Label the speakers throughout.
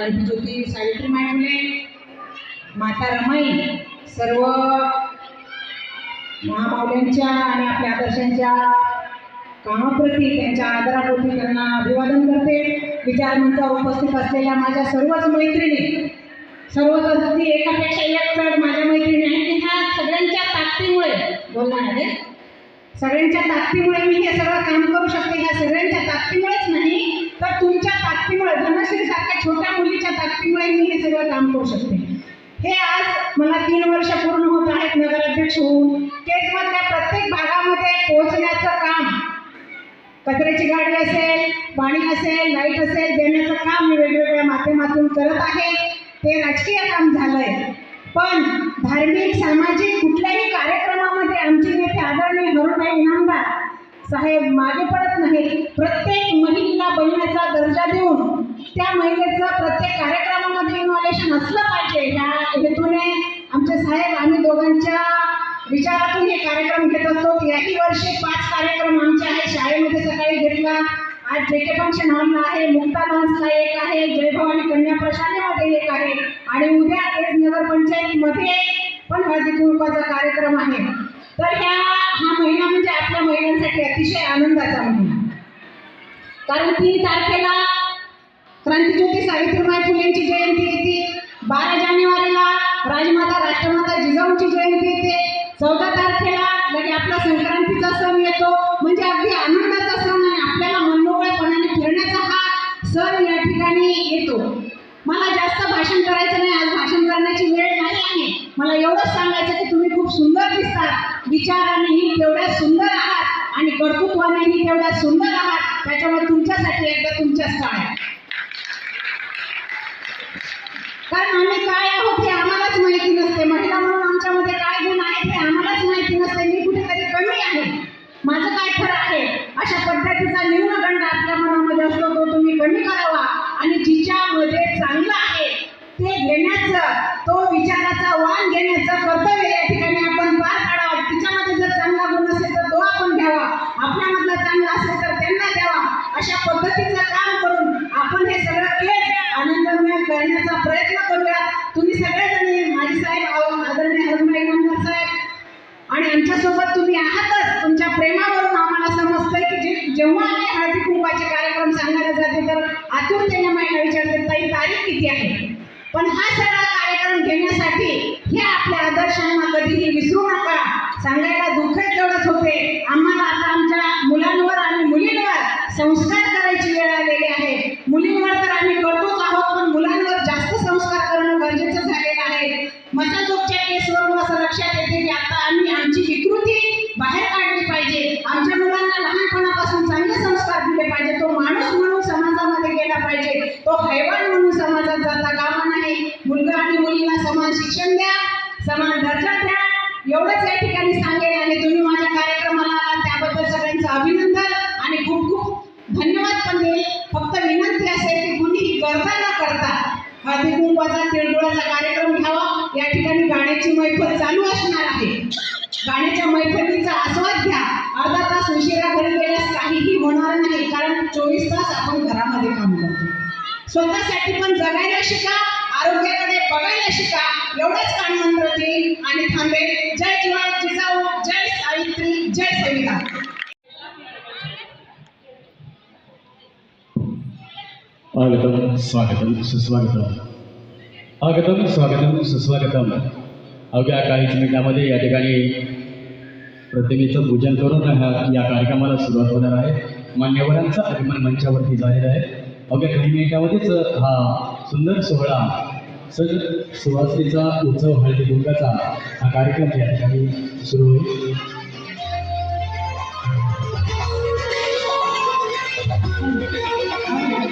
Speaker 1: क्रांतीज्योती सावित्रीबाई फुले माता रमाई सर्व महामावल्यांच्या आणि आपल्या आदर्शांच्या कामाप्रती त्यांच्या आदराप्रती त्यांना अभिवादन करते. विचारमंचावर उपस्थित असलेल्या माझ्या सर्वच मैत्रिणी सर्वच अगदी एकापेक्षा एक चढ माझ्या मैत्रिणी आहेत. की ह्या सगळ्यांच्या ताकदीमुळे बोलणार आहे. सगळ्यांच्या ताकदीमुळे मी हे सगळं काम करू शकते. ह्या सगळ्यांच्या ताकदीमुळेच नाही. तर तुमच्या ताकदीमुळे धनश्री सारख्या छोट्या मुलीच्या ताकदीमुळे मी हे सगळं काम करू शकते. हे आज मला तीन वर्ष पूर्ण होत आहेत नगराध्यक्ष होऊन. केजमधल्या प्रत्येक भागामध्ये पोहोचण्याचं काम कचऱ्याची गाडी असेल पाणी असेल लाइट असेल देण्याचं काम मी वेगवेगळ्या माध्यमातून करत आहे. ते राजकीय काम झालंय. पण धार्मिक सामाजिक कुठल्याही कार्यक्रमामध्ये आमचे नेते आदरणीय हरुभाई इनामदार साहेब मागे पडत नाही. प्रत्येक महिलेला बहिणीचा दर्जा देऊन त्या महिलेचं प्रत्येक कार्यक्रमामध्ये इन्व्हॉल्युशन असलं पाहिजे. ह्या हेतूने आमचे साहेब आम्ही दोघांच्या विचारातून हे कार्यक्रम घेत असतो. याही वर्षी पाच कार्यक्रम आमचे आहे शाळेमध्ये सकाळी घेतला. आज जे के फंक्शन हॉलला आहे मुक्ता डान्सला एक आहे जय भवानी कन्या प्रशालेमध्ये एक आहे. आणि उद्या तेच नगर पंचायतीमध्ये पण हळदी कुंकवाचा कार्यक्रम आहे. तर ह्या हा महिना म्हणजे आपल्या महिलांसाठी अतिशय आनंदाचा महिना. कारण तीन तारखेला क्रांतीज्योती सावित्रीबाई फुलेंची जयंती येते. बारा जानेवारीला राजमाता राष्ट्रमाता जिजाऊंची जयंती येते. चौदा तारखेला म्हणजे आपला संक्रांतीचा सण येतो. म्हणजे अगदी आनंदाचा सण आणि आपल्याला मनमोकळेपणाने फिरण्याचा हा सण या ठिकाणी येतो. मला जास्त भाषण करायचं नाही. आज भाषण करण्याची वेळ नाही आहे. मला एवढंच सांगायचं की तुम्ही खूप सुंदर दिसतात. विचाराने कर्तृत्वानेही तेवढ्या सुंदर आहात त्याच्यामुळे तुमच्यासाठी एकदा तुमच्या आहे कारण आम्ही काय आहोत हे आम्हालाच माहिती नसते. महिला म्हणून आमच्यामध्ये काय गुण आहेत हे आम्हालाच माहिती नसते. मी कुठेतरी कमी आहे. माझं काय खरं आहे? अशा पद्धतीचा न्यूनगंड आपल्या मनामध्ये असतो तो तुम्ही कमी करावा. आणि जिच्यामध्ये चांगलं आहे ते घेण्याचं तो विचाराचा वाण घेण्याचं कर्तव्य या ठिकाणी आपण पार पाडावा. तिच्यामध्ये जर चांगला गुण असेल तर तो आपण घ्यावा. आपल्यामधला चांगला असेल तर त्यांना द्यावा. अशा पद्धतीचं काम करून आपण हे सगळं केस आनंदमय करण्याचा प्रयत्न करूया. तुम्ही सगळेजण माझी साहेब आदरणीय हरमाई नंबर साहेब आणि आमच्यासोबत तुम्ही आहातच. तुमच्या प्रेमावरून आम्हाला समजतंय की जे जेव्हा आम्ही हळदी कुंभाचे कार्यक्रम सांगायला जाते तर आतुरतेने माहिती विचारते ताई तारीख किती आहे? सांगायला दुःख होते. आम्हाला आता आमच्या मुलांवर आणि मुलींवर संस्कार करायची वेळ आलेली आहे. फक्त विनंती असेल की कुणीही गर्दा न करता हळदी कुंकवाचा तिळगुळाचा कार्यक्रम घ्यावा. या ठिकाणी गाण्याची मैफल चालू असणार आहे. गाण्याच्या मैफलीचा आस्वाद घ्या. अर्धा तास उशिरा घरी गेल्यास काहीही होणार नाही कारण चोवीस तास आपण घरामध्ये काम करतो. स्वतःसाठी पण जगायला शिका आरोग्याकडे बघायला शिका. एवढंच काम मंत्र देईल आणि थांबेल जय
Speaker 2: आगतं स्वागतं सुस्वागतम् आगतं स्वागतम सुस्वागतम अवघ्या काही मिनिटामध्ये या ठिकाणी प्रतिमेचं पूजन करून या कार्यक्रमाला सुरुवात होणार आहे मान्यवरांचं आगमन मंचावरती झालेलं आहे अवघ्या काही मिनिटामध्येच हा सुंदर सोहळा सज सुवासिनीचा उत्सव हळदी कुंकाचा हा कार्यक्रम या ठिकाणी सुरू होईल
Speaker 3: Thank you.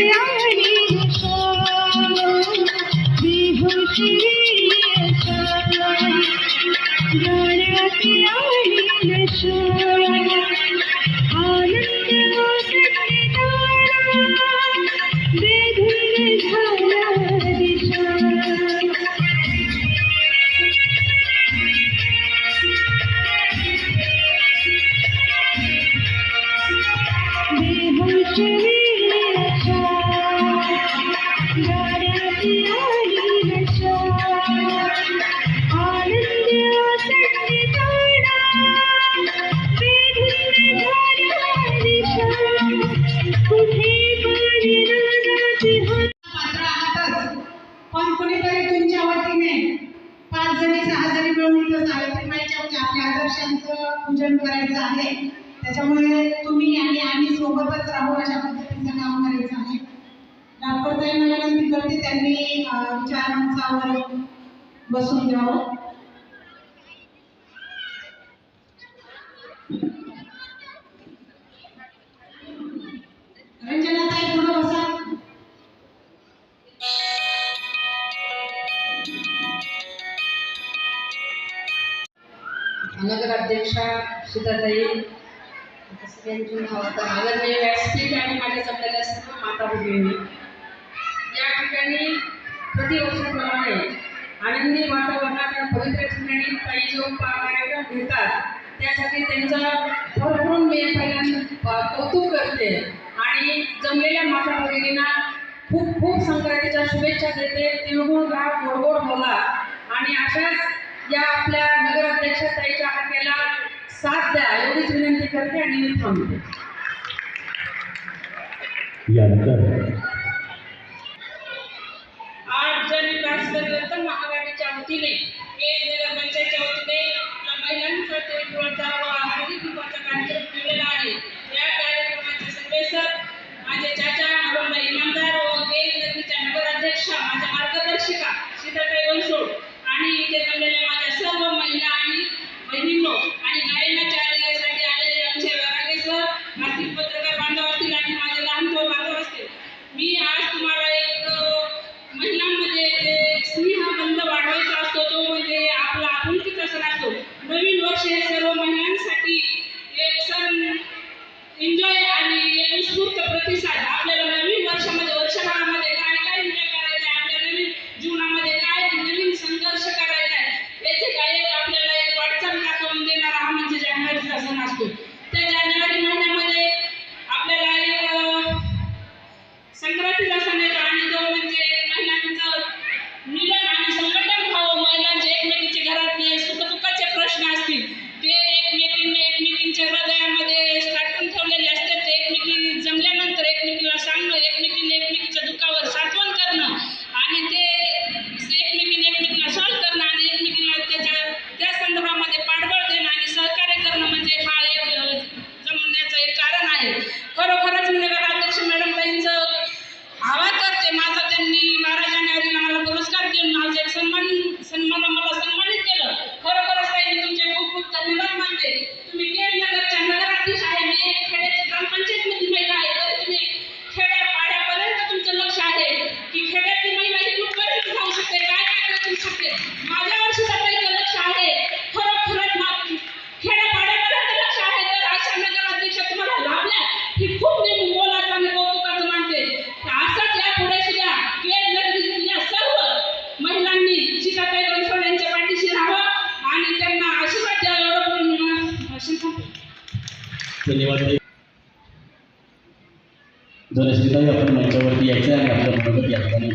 Speaker 3: Yeah.
Speaker 1: पात्र आहातच पण कुणीतरी तुमच्या वतीने पाच जणी सहा जणी मिळून तर सावित्रीबाईच्या म्हणजे आपल्या आदर्शांचं पूजन करायचं आहे. त्याच्यामुळे तुम्ही आणि आम्ही सोबतच राहू अशा पद्धतीचं काम करायचं आहे. नागपूरताई मला विनंती करते त्यांनी विचार मंचावर बसून द्यावं रंजनाताई पुढे बसा.
Speaker 4: नगराध्यक्षा सुधाताई सगळ्यांची नावं आदरणीय व्यासपीठ आणि माझ्या जमलेल्या सर्व माता भगिनी. या ठिकाणी प्रतिवर्षाप्रमाणे आनंदी वातावरणात आणि पवित्र ठिकाणी काही जो कार्यक्रम घेतात त्यासाठी त्यांचा भरपूर मी पहिल्यांदा कौतुक करते. आणि जमलेल्या माता भगिनींना खूप खूप संक्रांतीच्या शुभेच्छा देते. तिळगुळ घाट गोडगोड बोला. आणि अशाच या आपल्या नगर नगराध्यक्षताईच्या हाकेला साथ द्या. एवढीच विनंती करते आणि मी थांबते.
Speaker 2: यानंतर
Speaker 4: आठ जण पर्यंत महागाडीच्या वतीने.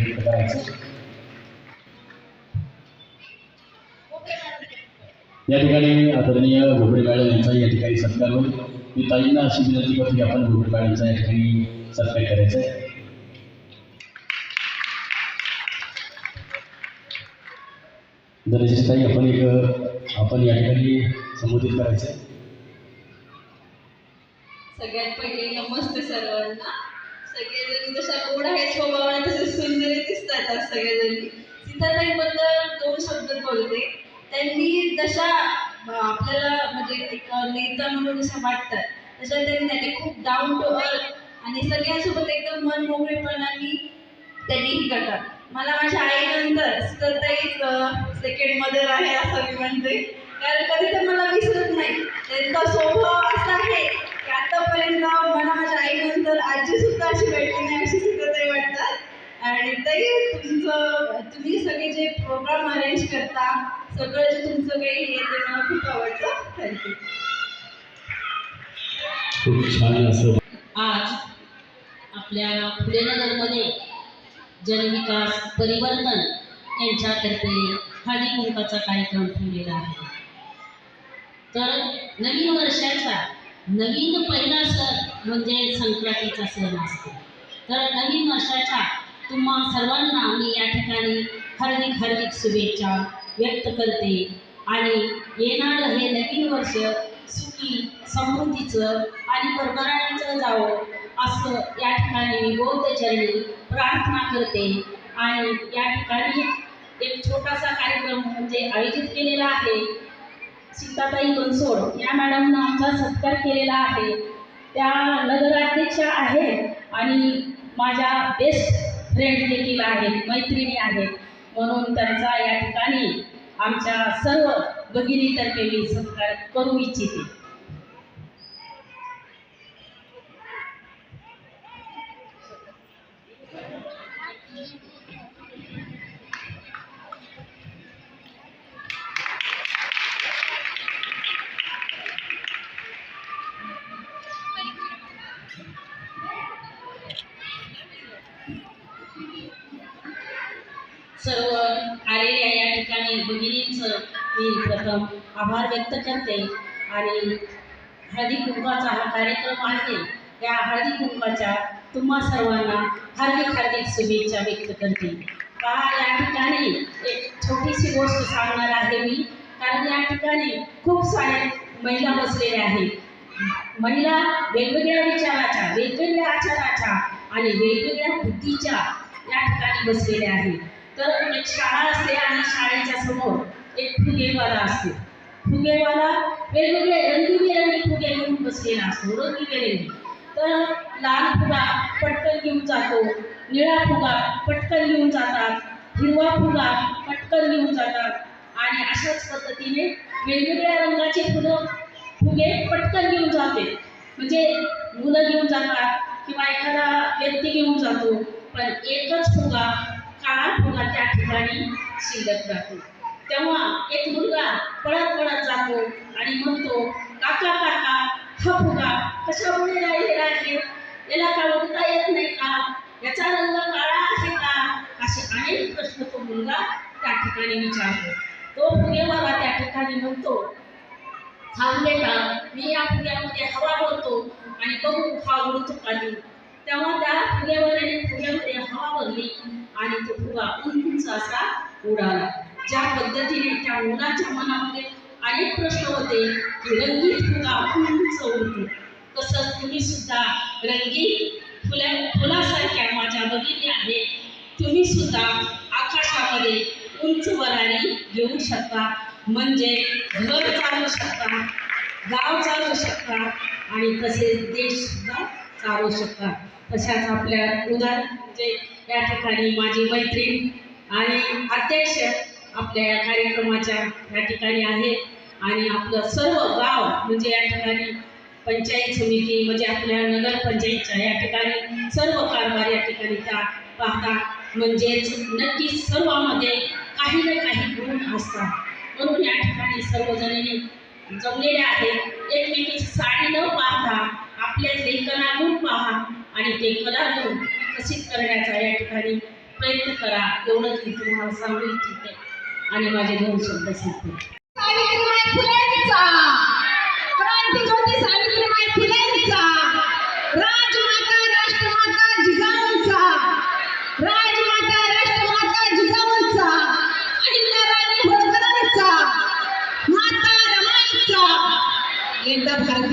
Speaker 4: या
Speaker 2: ठिकाणी करायचं या ठिकाणी आदरणीय घोबडे काळे यांचा या ठिकाणी सत्कार होईल. मी ताईंना अशी विनंती करतो की आपण भोगडे मॅडमचा या ठिकाणी सत्कार करायचा आहे. धनश्रीताई आपण एक आपण या ठिकाणी संबोधित करायचं आहे.
Speaker 5: सगळ्यात पहिले नमस्ते सर्वांना. सगळेजण जशा गोड आहेत स्वभावाने तसे सुंदर दिसतात आज सीताताईबद्दल दोन शब्द बोलते. त्यांनी जशा आपल्याला म्हणजे एक नेता म्हणून जशा वाटतात तशा त्यांनी ते खूप डाऊन टू अर्थ आणि सगळ्यांसोबत एकदम मन मोकळेपणाने त्यांनी ही करतात. मला माझ्या आईनंतर सीताताई सेकंड मदर आहे असं मी म्हणते. कारण कधी तर मला विसरत नाही. त्यांचा स्वभाव असा आहे की आतापर्यंत मला माझ्या आईनंतर आजी सुद्धा अशी भेटली नाही. अशी आणि ताई तुमचं तुम्ही सगळे जे प्रोग्राम अरेंज करता सगळं जे तुमचं काही हे ते मला खूप आवडतं थँक्यू
Speaker 2: खूप छान असं.
Speaker 4: आज आपल्या फुलेनगरमध्ये जनविकास परिवर्तन यांच्यातर्फे हळदी कुंकाचा कार्यक्रम ठेवलेला आहे. तर नवीन वर्षाचा नवीन पहिला सण म्हणजे संक्रांतीचा सण असतो. तर नवीन वर्षाच्या तुम्हा सर्वांना मी या ठिकाणी हार्दिक हार्दिक शुभेच्छा व्यक्त करते. आणि येणारं हे नवीन वर्ष सुखी समृद्धीचं आणि परभराणीचं जावं असं या ठिकाणी मी बौद्ध चरणी प्रार्थना करते. आणि या ठिकाणी एक छोटासा कार्यक्रम म्हणजे आयोजित केलेला आहे. सीताताई बनसोड या मॅडमनं आमचा सत्कार केलेला आहे. त्या नगराध्यक्षा आहेत आणि माझ्या बेस्ट फ्रेंड देखील आहेत मैत्रिणी आहेत. म्हणून त्यांचा या ठिकाणी आमच्या सर्व भगिनीतर्फे मी सत्कार करू इच्छिते. सर्व आलेल्या या ठिकाणी भगिनींचं मी प्रथम आभार व्यक्त करते. आणि हळदी कुंभाचा हा कार्यक्रम आहे. या हळदी कुंभाच्या तुम्हा सर्वांना हार्दिक हार्दिक शुभेच्छा व्यक्त करते. पहा या ठिकाणी एक छोटीशी गोष्ट सांगणार आहे मी? कारण या ठिकाणी खूप साऱ्या महिला बसलेल्या आहेत. महिला वेगवेगळ्या विचाराच्या वेगवेगळ्या आचाराच्या आणि वेगवेगळ्या बुद्धीच्या या ठिकाणी बसलेल्या आहेत. तर एक शाळा असते आणि शाळेच्या समोर एक फुगेवाला असते. फुगेवाला वेगवेगळे रंगीबेरंगी फुगे घेऊन बसलेला असतो रंगीबेरंगी. तर लाल फुगा पटकन घेऊन जातो निळा फुगा पटकन घेऊन जातात हिरवा फुगा पटकन घेऊन जातात आणि अशाच पद्धतीने वेगवेगळ्या रंगाचे फुलं फुगे पटकन घेऊन जाते. म्हणजे मुलं घेऊन जातात किंवा एखादा व्यक्ती घेऊन जातो पण एकच फुगा फुगा शिल्लक राहतो. तेव्हा एक मुलगा पळत पळत जातो आणि म्हणतो काका काका हा फुगा कशामुळे राहिलेला आहे याला का उडता येत नाही का? याचा रंग काळा आहे का? असे अनेक प्रश्न तो मुलगा त्या ठिकाणी विचारतो. तो फुगेवाला त्या ठिकाणी म्हणतो थांब बेटा मी या फुग्यामध्ये हवा भरतो आणि बघू हा उडतो खाली तेव्हा त्या फुग्यावरील फुग्यामध्ये हवा भरली. आणि तो फुगा उंच असा उडाला. ज्या पद्धतीने त्या मुलाच्या मनामध्ये अनेक प्रश्न होते की रंगीत फुगा उंच उडतो तसंच तुम्ही सुद्धा रंगीत फुल्या फुलासारख्या माझ्या भगिनी आहे. तुम्ही सुद्धा आकाशामध्ये उंच वरारी घेऊ शकता. म्हणजे घर चालू शकता गाव चालू शकता आणि तसेच देश सुद्धा चालू शकता. तशाच आपल्या उदाहरण म्हणजे या ठिकाणी माझी मैत्रीण आणि अध्यक्ष आपल्या या कार्यक्रमाच्या या ठिकाणी आहेत आणि आपलं सर्व गाव म्हणजे या ठिकाणी पंचायत समिती म्हणजे आपल्या नगरपंचायतच्या या ठिकाणी सर्व कारभार या ठिकाणी त्या पाहतात म्हणजेच नक्कीच सर्वामध्ये काही ना काही गुण असतात. म्हणून या ठिकाणी सर्वजणांनी जमलेल्या आहेत. एकमेकीची साडी न पाहता आपल्या लेखनातून पहा. आणि ते कलागुण विकसित करण्याचा या ठिकाणी प्रयत्न करा एवढंच मी तुम्हाला सांगू इच्छिते आणि माझे दोन शब्द संपले.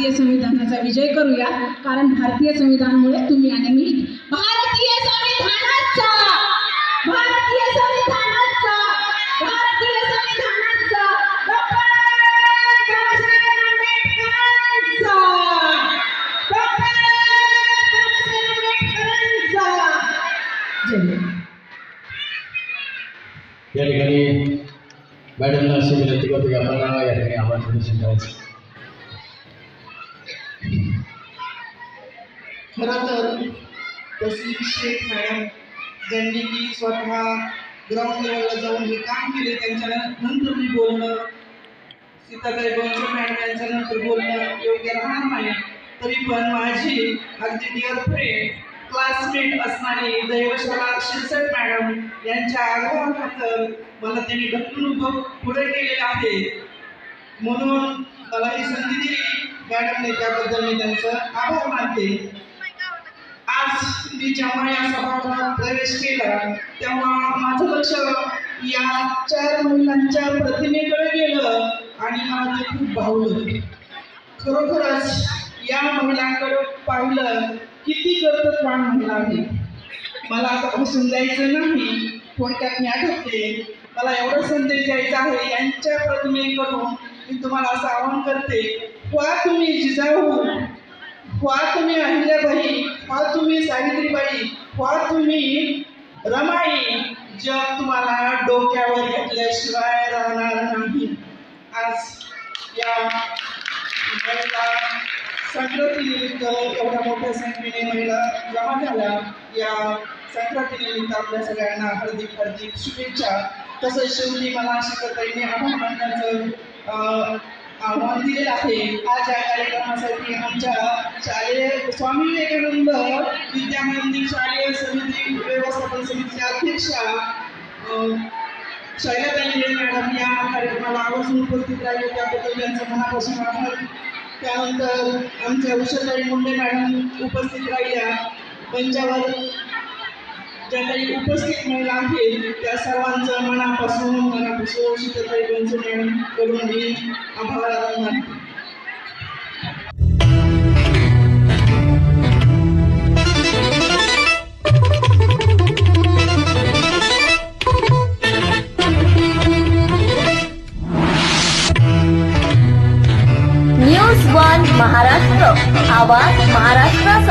Speaker 1: भारतीय संविधानाचा विजय करूया. कारण भारतीय संविधानामुळे तुम्ही आणि मी भारतीय संविधानाचा भारतीय संविधानाचा भारतीय संविधानाचा
Speaker 2: या ठिकाणी मॅडमला अशी विनंती करतो. की आपल्याला या ठिकाणी आवाज प्रदर्शन करायचं
Speaker 6: खरं तर तशी शेख मॅडम ज्यांनी की स्वतः ग्राउंड लेवलला जाऊन हे काम केले त्यांच्या नंतर मी बोलणं सीताताई बनकर मॅडम यांच्या नंतर बोलणं योग्य राहणार नाही. तरी पण माझी अगदी डिअर फ्रेंड क्लासमेट असणारी दैवशाला शिरसट मॅडम यांच्या आग्रहाखातर मला त्यांनी घटून उभं पुढे केलेलं आहे. म्हणून मला ही संधी दिली. मॅडमने त्याबद्दल मी त्यांचं आभार मानते. आज मी जेव्हा या सभागृहात प्रवेश केला तेव्हा माझं लक्ष या चार महिलांच्या प्रतिमेकडे गेलं आणि मला ते खूप भावलं. खरोखरच या महिलांकडे पाहिलं किती कर्तव्यवान महिला आहे मला आता बसून जायचं नाही थोडक्यात मी आठवते. मला एवढा संदेश द्यायचा आहे यांच्या प्रतिमेकडून मी तुम्हाला असं आवाहन करते वा तुम्ही जिजाऊ वा तुम्ही अहिल्याबाई वा तुम्ही सावित्रीबाई वा तुम्ही रमाई. जग तुम्हाला डोक्यावर घेतल्याशिवाय राहणार नाही. आज या महिला संक्रांतीनिमित्त एवढ्या मोठ्या संख्येने महिला जमा झाल्या. या संक्रांतीनिमित्त आपल्या सगळ्यांना हार्दिक हार्दिक शुभेच्छा. तसंच शेवटी मला शिकताईने आभार मानण्याचं आव्हान दिलेलं आहे. आज या कार्यक्रमासाठी आमच्या शालेय स्वामी विवेकानंद विद्या मंदिर शालेय समिती व्यवस्थापन समितीच्या अध्यक्षा शैलताई मॅडम या कार्यक्रमाला आवर्जून उपस्थित राहिले. त्याबद्दल त्यांचं मनापासून आभार. त्यानंतर आमच्या उषाताई मुंडे मॅडम उपस्थित राहिल्या. त्यांच्यावर ज्या उपस्थित महिला आहेत त्या सर्वांचं मनापासून मनापासून शिकताई बंचुमॅन करून मी आभार मानते न्यूज वन महाराष्ट्र आवाज महाराष्ट्राचा.